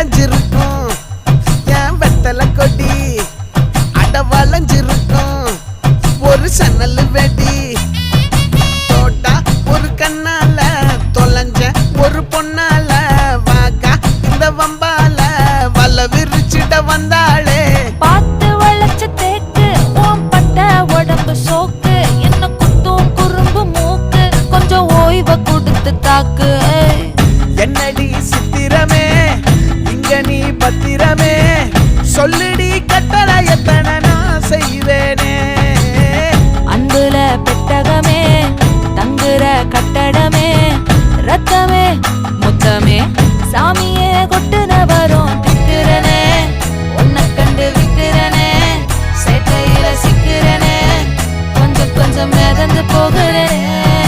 வளைஞ்சிருக்கும். ஏன் வெத்தலை கொடி அட வளைஞ்சிருக்கும். ஒரு சன்னல் வெடி. தோட்டா ஒரு கண்ணால தொலைஞ்ச ஒரு பொண்ணால வாக்கா இந்த வம்பால வல விரிச்சிட வந்தாளே. பார்த்து வளைச்ச தேக்கு பட்ட உடம்பு சோக்கு. சொல்லிடி கட்டளை எத்தனை நான் செய்வேனே? அன்புல பெட்டகமே தங்குற கட்டடமே ரத்தமே முத்தமே சாமியே கொட்டுன வரும் திட்டுறனே உன்னை கண்டு விட்டுறனே சேட்டையில சிக்கிறனே கொஞ்சம் கொஞ்சம் மிதந்து போகிறேன்.